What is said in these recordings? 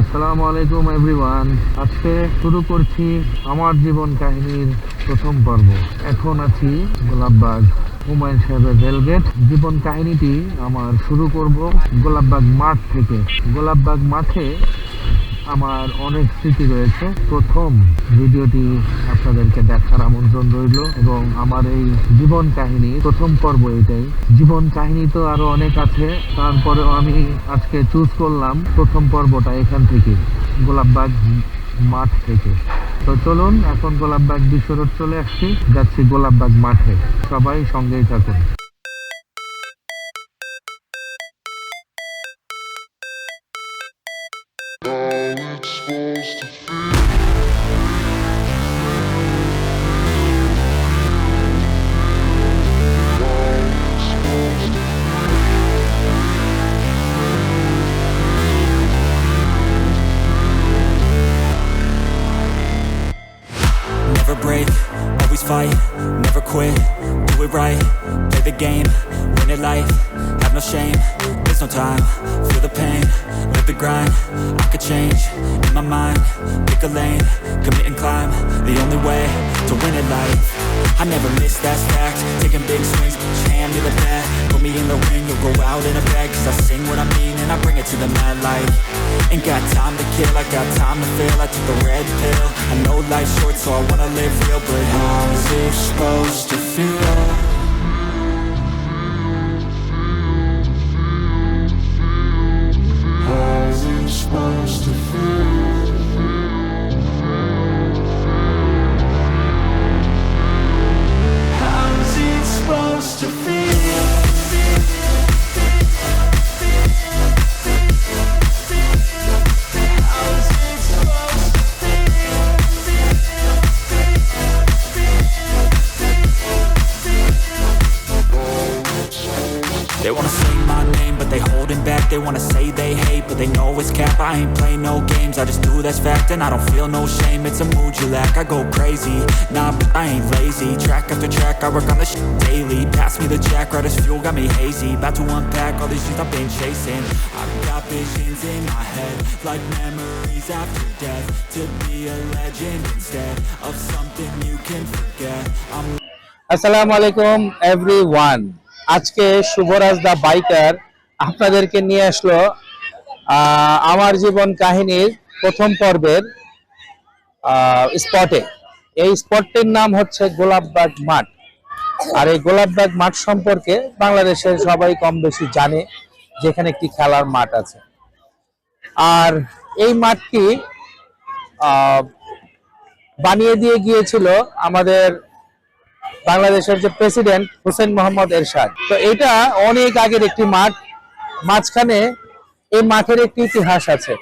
আসসালামু আলাইকুম এভরিওয়ান আজকে শুরু করছি আমার জীবন কাহিনীর প্রথম পর্ব। এখন আছি গোলাপবাগ হুমায়ুন সাহেবের রেলগেট। জীবন কাহিনীটি আমার শুরু করব গোলাপবাগ মাঠ থেকে। গোলাপবাগ মাঠে আমার অনেক স্মৃতি রয়েছে। প্রথম ভিডিওটি আপনাদেরকে দেখার আমন্ত্রণ রইল এবং আমার এই জীবন কাহিনী, প্রথম পর্ব এটাই। জীবন কাহিনী তো আরও অনেক আছে, তারপরেও আমি আজকে চুজ করলাম প্রথম পর্বটা এখান থেকে, গোলাপবাগ মাঠ থেকে। তো চলুন, এখন গোলাপবাগ বিশ্ব রোড চলে আসছি, যাচ্ছি গোলাপবাগ মাঠে। সবাই সঙ্গেই থাকুন। Do it right, play the game, win it life, no shame, there's no time, feel the pain, live the grind, I could change, in my mind, pick a lane, commit and climb, the only way to win it life, I never miss, that's fact, taking big swings, your hand to the bat, put me in the ring, you'll go out in a bag, cause I sing what I mean and I bring it to the mad light, ain't got time to kill, I got time to feel, I took the red pill, I know life's short so I wanna live real, but how's it supposed to feel? know it's cap. I ain't play no games, I just do that's fact, and I don't feel no shame. It's a mood you lack. I go crazy, nah, but I ain't lazy. Track after track, I work on this shit daily. Pass me the jack, right as fuel, got me hazy. About to unpack all these shit I've been chasing. I've got visions in my head, like memories after death. To be a legend instead of something you can forget. I'm আসসালামু আলাইকুম everyone আজকে শুভরাজ দা biker আপনাদেরকে নিয়ে আসলো আহ, আমার জীবন কাহিনীর প্রথম পর্বের স্পটে এই স্পটটির নাম হচ্ছে গোলাপবাগ মাঠ। আর এই গোলাপবাগ মাঠ সম্পর্কে বাংলাদেশের সবাই কম বেশি জানে যেখানে একটি খেলার মাঠ আছে। আর এই মাঠটি বানিয়ে দিয়ে গিয়েছিল আমাদের বাংলাদেশের যে প্রেসিডেন্ট হোসেন মোহাম্মদ এরশাদ। তো এটা অনেক আগের একটি মাঠ, মাঝখানে এই মাঠের একটি ইতিহাস আছে।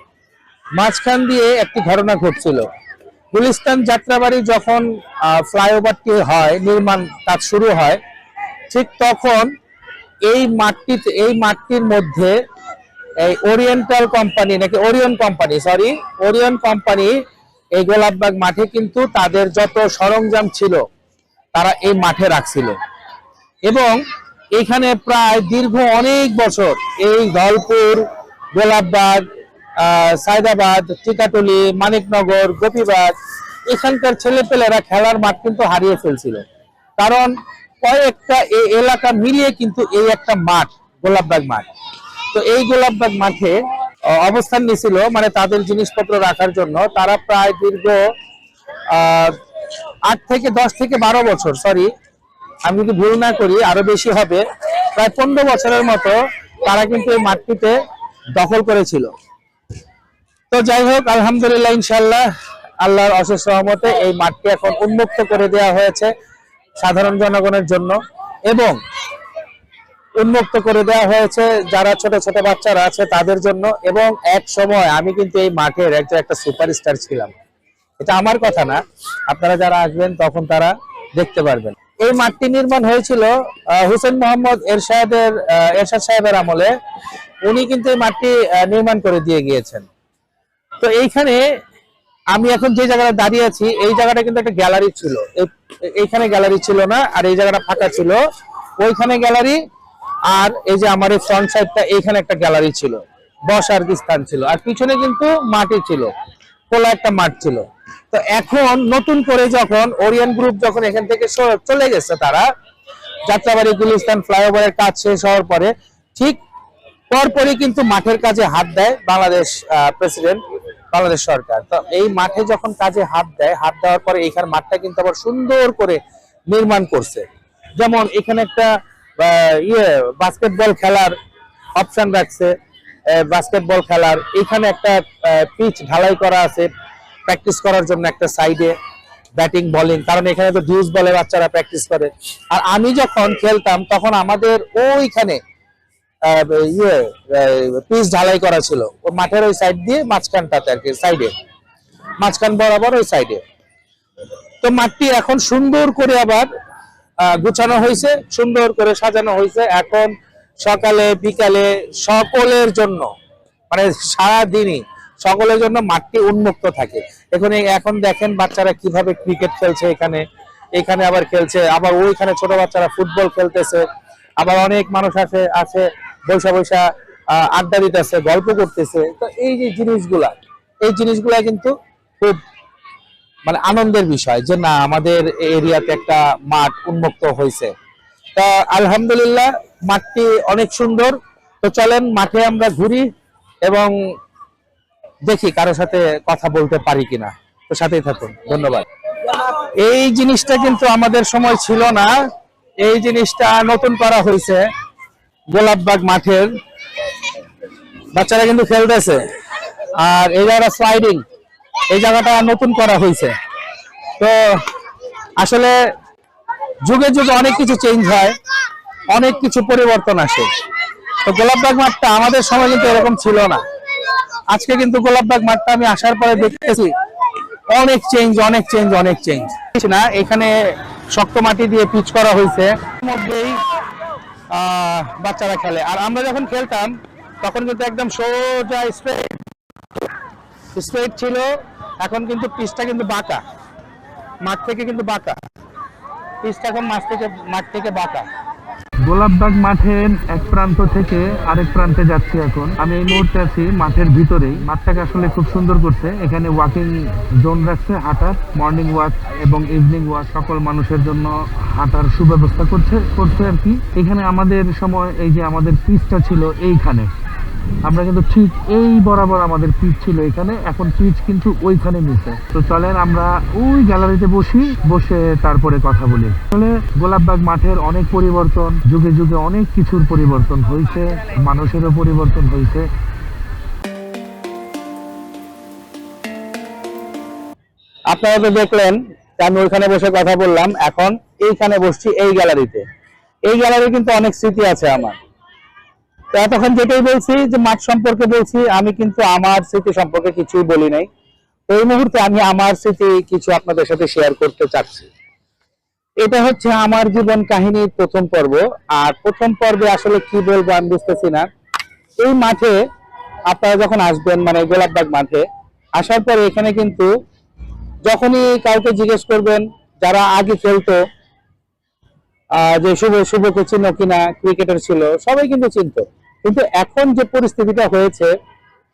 মাঝখান দিয়ে একটি ঘটনা ঘটছিল। গুলিস্তান যাত্রাবাড়ি যখন ফ্লাইওভারটি হয়, নির্মাণ কাজ শুরু হয়, ঠিক তখন এই মাঠটিতে এই মাঠটির মধ্যে এই ওরিয়েন্টাল কোম্পানি নাকি Orion company, sorry, Orion company এই গোলাপবাগ মাঠে কিন্তু তাদের যত সরঞ্জাম ছিল, তারা এই মাঠে রাখছিল। এবং এখানে প্রায় দীর্ঘ অনেক বছর এই ধলপুর গোলাপবাগ সায়দাবাদ, টিকাটুলি, মানিকনগর, গোপীবাগ, এখানকার ছেলেপেলেরা খেলার মাঠ কিন্তু হারিয়ে ফেলছিল। কারণ কয়েকটা এই এলাকা মিলিয়ে কিন্তু এই একটা মাঠ, গোলাপবাগ মাঠ। তো এই গোলাপবাগ মাঠে অবস্থান নিয়েছিল মানে তাদের জিনিসপত্র রাখার জন্য। তারা প্রায় দীর্ঘ আট থেকে দশ থেকে বারো বছর সরি আমি যদি ভুল না করি, আরও বেশি হবে, প্রায় পনেরো বছরের মতো তারা কিন্তু এই মাঠটিতে দখল করেছিল। তো যাই হোক, আলহামদুলিল্লাহ ইনশাল্লাহ আল্লাহর অশেষ সহমতে এই মাঠটি এখন উন্মুক্ত করে দেওয়া হয়েছে সাধারণ জনগণের জন্য এবং উন্মুক্ত করে দেওয়া হয়েছে যারা ছোট ছোট বাচ্চারা আছে তাদের জন্য এবং এক সময় আমি কিন্তু এই মাঠের একজন একটা সুপারস্টার ছিলাম। এটা আমার কথা না, আপনারা যারা আসবেন তখন তারা দেখতে পারবেন। এই মাঠটি নির্মাণ হয়েছিল হুসেন মোহাম্মদ এরশাদের এরশাদ সাহেবের আমলে। উনি কিন্তু এই মাঠটি নির্মাণ করে দিয়ে গিয়েছেন। তো এইখানে আমি এখন যে জায়গাটা দাঁড়িয়ে আছি, এই জায়গাটা কিন্তু একটা গ্যালারি ছিল। এই- এইখানে গ্যালারি ছিল না, আর এই জায়গাটা ফাঁকা ছিল। ওইখানে গ্যালারি, আর এই যে আমার এই ফ্রন্ট সাইডটা এইখানে একটা গ্যালারি ছিল। বসার স্থান ছিল। আর পিছনে কিন্তু মাটি ছিল। খোলা একটা মাঠ ছিল। তো এখন নতুন করে যখন ওরিয়ন গ্রুপ যখন এখান থেকে চলে গেছে তারা, যাত্রাবাড়ি, গুলিস্তান, ফ্লাইওভারের কাজ শেষ হওয়ার পরে ঠিক পরপরই কিন্তু মাঠের কাজে হাত দেয় বাংলাদেশ প্রেসিডেন্ট বাংলাদেশ সরকার। তো এই মাঠে যখন কাজে হাত দেয়, হাত দেওয়ার পরে এইখানে মাঠটা কিন্তু আবার সুন্দর করে নির্মাণ করছে। যেমন এখানে একটা ইয়ে বাস্কেটবল খেলার অপশন রাখছে বাস্কেটবল খেলার। এখানে একটা পিচ ঢালাই করা আছে প্র্যাকটিস করার জন্য একটা সাইডে ব্যাটিং বোলিং কারণ এখানে তো ডিউস বলে বাচ্চারা প্র্যাকটিস করে। আর আমি যখন খেলতাম, তখন আমাদের ওইখানে ইয়ে পিচ ঢালাই করা ছিল। ও মাঠের ওই সাইড দিয়ে মাঝখানটাতে আর কি সাইডে মাঝখান বরাবর ওই সাইডে তো মাঠটি এখন সুন্দর করে আবার গুছানো হয়েছে, সুন্দর করে সাজানো হয়েছে। এখন সকালে, বিকালে সকলের জন্য মানে সারা দিনই সকলের জন্য মাঠটি উন্মুক্ত থাকে। এখানে এখন দেখেন বাচ্চারা কীভাবে ক্রিকেট খেলছে এখানে। এখানে আবার খেলছে, আবার ওইখানে ছোট বাচ্চারা ফুটবল খেলতেছে। আবার অনেক মানুষ আছে আছে বৈশা বৈশা আড্ডা দিতেছে, গল্প করতেছে। তো এই যে জিনিসগুলা, এই জিনিসগুলা কিন্তু খুব মানে আনন্দের বিষয় যে না, আমাদের এরিয়াতে একটা মাঠ উন্মুক্ত হয়েছে। তা আলহামদুলিল্লাহ, মাঠটি অনেক সুন্দর। তো চলেন, মাঠে আমরা ঘুরি এবং দেখি কারও সাথে কথা বলতে পারি কিনা। তো সাথেই থাকুন। ধন্যবাদ। এই জিনিসটা কিন্তু আমাদের সময় ছিল না। এই জিনিসটা নতুন করা হয়েছে গোলাপবাগ মাঠের। বাচ্চারা কিন্তু খেলতেছে। আর এই জায়গাটা স্লাইডিং এই জায়গাটা নতুন করা হয়েছে। তো আসলে যুগে যুগে অনেক কিছু চেঞ্জ হয়, অনেক কিছু পরিবর্তন আসে। তো গোলাপবাগ মাঠটা আমাদের সময় কিন্তু এরকম ছিল না। আজকে কিন্তু গোলাপবাগ মাঠটা আমি আসার পরে দেখতেছি। অনেক চেঞ্জ অনেক চেঞ্জ অনেক চেঞ্জ না, এখানে শক্ত মাটি দিয়ে পিচ করা হয়েছে। মধ্যেই বাচ্চারা খেলে। আর আমরা যখন খেলতাম, তখন কিন্তু একদম সোজা স্ট্রেট স্ট্রেট ছিল, এখন কিন্তু পিচটা কিন্তু বাঁকা। মাঠ থেকে কিন্তু বাঁকা। পিচটা এখন মাঠ থেকে মাঠ থেকে বাঁকা। গোলাপবাগ মাঠের এক প্রান্ত থেকে আরেক প্রান্তে যাচ্ছি এখন। আমি এই মুহূর্তে আছি মাঠের ভিতরেই। মাঠটাকে আসলে খুব সুন্দর করছে এখানে ওয়াকিং জোন রাখছে, হাঁটার মর্নিং ওয়াক এবং ইভিনিং ওয়াক সকল মানুষের জন্য হাঁটার সুব্যবস্থা করছে করছে আর কি। এখানে আমাদের সময়, এই যে আমাদের পিচটা ছিল এইখানে। আমরা কিন্তু ঠিক এই বরাবর আমাদের পিচ ছিল এখানে, এখন পিচ কিন্তু ওইখানে নিচে তো চলেন আমরা ওই গ্যালারিতে বসি, বসে তারপরে কথা বলি। আসলে গোলাপবাগ মাঠের অনেক পরিবর্তন, যুগে যুগে অনেক কিছুর পরিবর্তন হয়েছে মানুষেরও পরিবর্তন হয়েছে আপনারা তো দেখলেন আমি ওইখানে বসে কথা বললাম, এখন এইখানে বসছি এই গ্যালারিতে। এই গ্যালারি কিন্তু অনেক স্মৃতি আছে আমার। তো এতক্ষণ যেটাই বলছি যে মাঠ সম্পর্কে বলছি আমি কিন্তু আমার স্মৃতি সম্পর্কে কিছুই বলি নাই। তো এই মুহূর্তে আমি আমার স্মৃতি কিছু আপনাদের সাথে শেয়ার করতে চাচ্ছি। এটা হচ্ছে আমার জীবন কাহিনীর প্রথম পর্ব। আর প্রথম পর্বে আসলে কি বলব আমি বুঝতেছি না। এই মাঠে আপনারা যখন আসবেন মানে গোলাপবাগ মাঠে আসার পরে এখানে কিন্তু যখনই কাউকে জিজ্ঞেস করবেন যারা আগে খেলতো আহ, যে শুভ শুভকে চিনো কিনা ক্রিকেটার ছিল সবাই কিন্তু চিনতো। কিন্তু এখন যে পরিস্থিতিটা হয়েছে,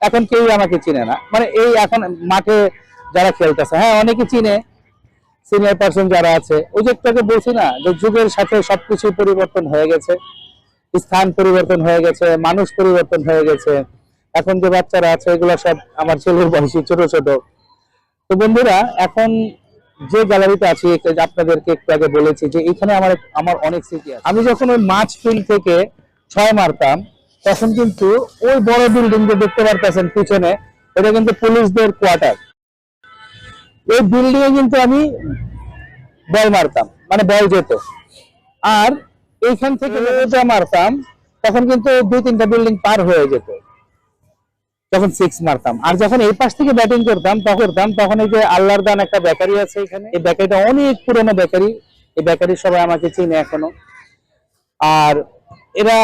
এখন কেউ আমাকে চিনে না। মানে এই এখন মাঠে যারা খেলতেছে হ্যাঁ অনেকে চিনে সিনিয়র পার্সন যারা আছে, ওই যে একটু আগে বলছি না, যে যুগের সাথে সবকিছু পরিবর্তন হয়ে গেছে, স্থান পরিবর্তন হয়ে গেছে, মানুষ পরিবর্তন হয়ে গেছে, এখন যে বাচ্চারা আছে, এগুলো সব আমার ছেলের বয়সী, ছোট ছোট। তো বন্ধুরা, এখন যে গ্যালারিতে আছি আপনাদেরকে একটু আগে বলেছি যে এখানে আমার আমার অনেক স্মৃতি আছে। আমি যখন ওই মাছ ফিল্ড থেকে ছয় মারতাম তখন কিন্তু ওই বড় বিল্ডিং যে দেখতে পারতেছেন পিছনে এটা কিন্তু পুলিশদের কোয়ার্টার ওই বিল্ডিং এ কিন্তু আমি বল মারতাম মানে বল যেত। আর এইখান থেকে যা মারতাম তখন কিন্তু দুই তিনটা বিল্ডিং পার হয়ে যেত। তখন সিক্স মারতাম। আর যখন এই পাশ থেকে ব্যাটিং করতাম তখন করতাম তখন এই যে আল্লাহর দান একটা বেকারি আছে এখানে। এই বেকারিটা অনেক পুরনো বেকারি এই বেকারি সবাই আমাকে চিনে এখনও। আর এরা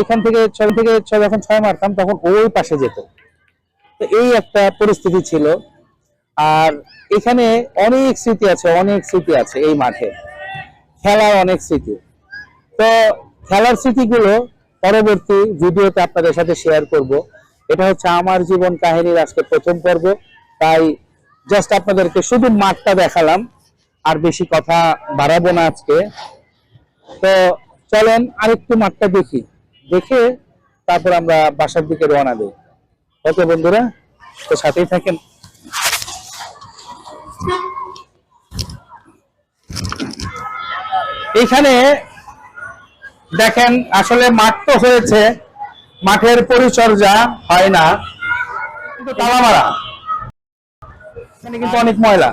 এখান থেকে ছয় থেকে ছয়, যখন ছয় মারতাম, তখন ওই পাশে যেত। তো এই একটা পরিস্থিতি ছিল। আর এখানে অনেক স্মৃতি আছে, অনেক স্মৃতি আছে এই মাঠে। খেলার অনেক স্মৃতি। তো খেলার স্মৃতিগুলো পরবর্তী ভিডিওতে আপনাদের সাথে শেয়ার করব। এটা হচ্ছে আমার জীবন কাহিনীর আজকে প্রথম পর্ব। তাই জাস্ট আপনাদেরকে শুধু মাঠটা দেখালাম, আর বেশি কথা বাড়াবো না আজকে। তো চলেন আরেকটু মাঠটা দেখি। দেখে তারপর আমরা বাসার দিকে রওনা দিই। ওকে বন্ধুরা, তো সাথেই থাকেন। এখানে দেখেন, আসলে মাঠ তো হয়েছে, মাঠের পরিচর্যা হয় না। কিন্তু তালা মারা এখানে কিন্তু অনেক ময়লা।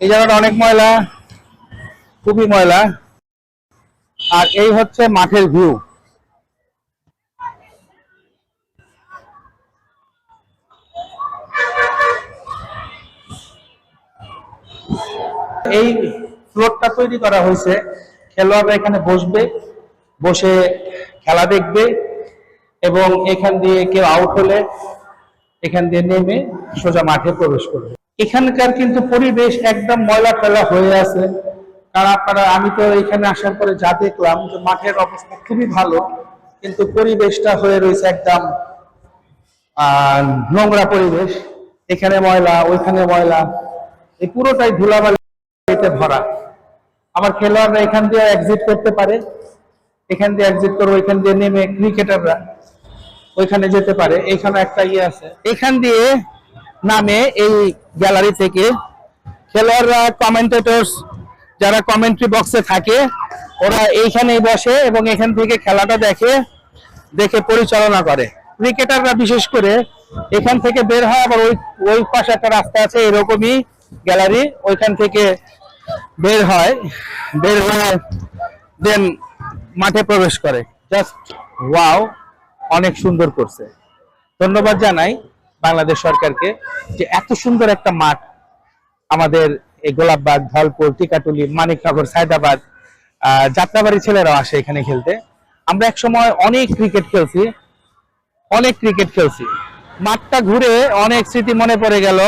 এই জায়গাটা অনেক ময়লা, খুবই ময়লা। আর এই হচ্ছে মাঠের ভিউ। এই ফ্লোরটা তৈরি করা হয়েছে। খেলোয়াড়রা এখানে বসবে, বসে খেলা দেখবে এবং এখান দিয়ে কেউ আউট হলে এখান দিয়ে নেমে সোজা মাঠে প্রবেশ করবে। এখানকার কিন্তু পরিবেশ একদম ময়লা ফেলা হয়ে আছে। কারণ আপনারা, আমি তো এখানে আসার পরে যা দেখলাম যে মাঠের অবস্থা খুবই ভালো, কিন্তু পরিবেশটা হয়ে রয়েছে একদম নোংরা পরিবেশ। এখানে ময়লা, ওইখানে ময়লা, এই পুরোটাই ধুলাবালিতে ভরা। আমার খেলোয়াড়রা এখান দিয়ে এক্সিট করতে পারে, এখান দিয়ে এক্সিট করে ওইখান দিয়ে নেমে ক্রিকেটাররা ওইখানে যেতে পারে। এখানে একটা ইয়ে আছে, এখান দিয়ে নামে এই গ্যালারি থেকে। খেলোয়াড়রা কমেন্টেটরস যারা কমেন্ট্রি বক্সে থাকে, ওরা এইখানেই বসে এবং এখান থেকে খেলাটা দেখে দেখে পরিচালনা করে। ক্রিকেটাররা বিশেষ করে এখান থেকে বের হয়, আবার ওই ওই পাশে একটা রাস্তা আছে, এরকমই গ্যালারি, ওইখান থেকে বের হয়, বের হয়ে দেন মাঠে প্রবেশ করে। জাস্ট ওয়াও অনেক সুন্দর করছে। ধন্যবাদ জানাই বাংলাদেশ সরকারকে যে এত সুন্দর একটা মাঠ আমাদের গোলাপবাগ, ধলপুর, টিকাটুলি, মানিকনগর, সায়দাবাদ যাত্রাবাড়ি ছেলেরাও আসে এখানে খেলতে। আমরা এক সময় অনেক ক্রিকেট খেলছি, অনেক ক্রিকেট খেলছি। মাঠটা ঘুরে অনেক স্মৃতি মনে পড়ে গেল।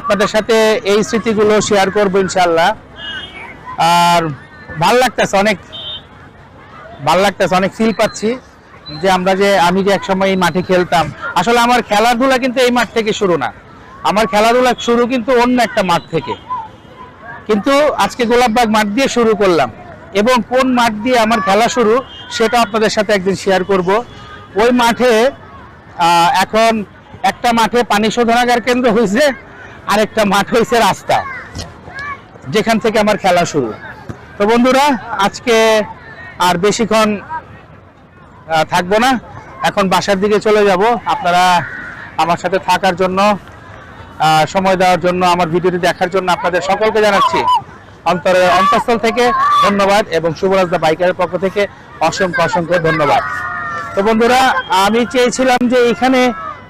আপনাদের সাথে এই স্মৃতিগুলো শেয়ার করব ইনশাল্লাহ আর ভালো লাগতেছে অনেক, ভালো লাগতেছে, অনেক ফিল পাচ্ছি যে আমরা যে, আমি যে একসময় এই মাঠে খেলতাম। আসলে আমার খেলাধুলা কিন্তু এই মাঠ থেকে শুরু না। আমার খেলাধুলা শুরু কিন্তু অন্য একটা মাঠ থেকে। কিন্তু আজকে গোলাপবাগ মাঠ দিয়ে শুরু করলাম। এবং কোন মাঠ দিয়ে আমার খেলা শুরু, সেটা আপনাদের সাথে একদিন শেয়ার করব। ওই মাঠে এখন একটা মাঠে পানি শোধনাগার কেন্দ্র হয়েছে, আরেকটা মাঠ হয়েছে রাস্তা, যেখান থেকে আমার খেলা শুরু। তো বন্ধুরা, আজকে আর বেশিক্ষণ থাকব না। এখন বাসার দিকে চলে যাব। আপনারা আমার সাথে থাকার জন্য সময় দেওয়ার জন্য, আমার ভিডিওটি দেখার জন্য আপনাদের সকলকে জানাচ্ছি। অন্তরে অন্তঃস্থল থেকে ধন্যবাদ এবং শুভরাজদা বাইকারের পক্ষ থেকে অসংখ্য অসংখ্য ধন্যবাদ। তো বন্ধুরা, আমি চেয়েছিলাম যে এখানে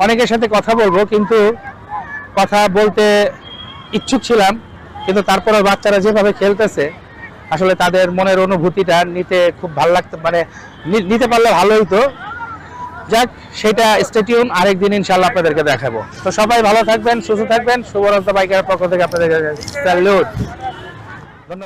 অনেকের সাথে কথা বলব, কিন্তু কথা বলতে ইচ্ছুক ছিলাম, কিন্তু তারপরে বাচ্চারা যেভাবে খেলতেছে, আসলে তাদের মনের অনুভূতিটা নিতে খুব ভালো লাগতো মানে নিতে পারলে ভালো হইতো। যাক, সেটা স্টেডিয়াম আরেকদিন ইনশাল্লাহ আপনাদেরকে দেখাবো। তো সবাই ভালো থাকবেন, সুস্থ থাকবেন শুভরত্ন বাইকের পক্ষ থেকে আপনাদের স্যালুট ধন্যবাদ।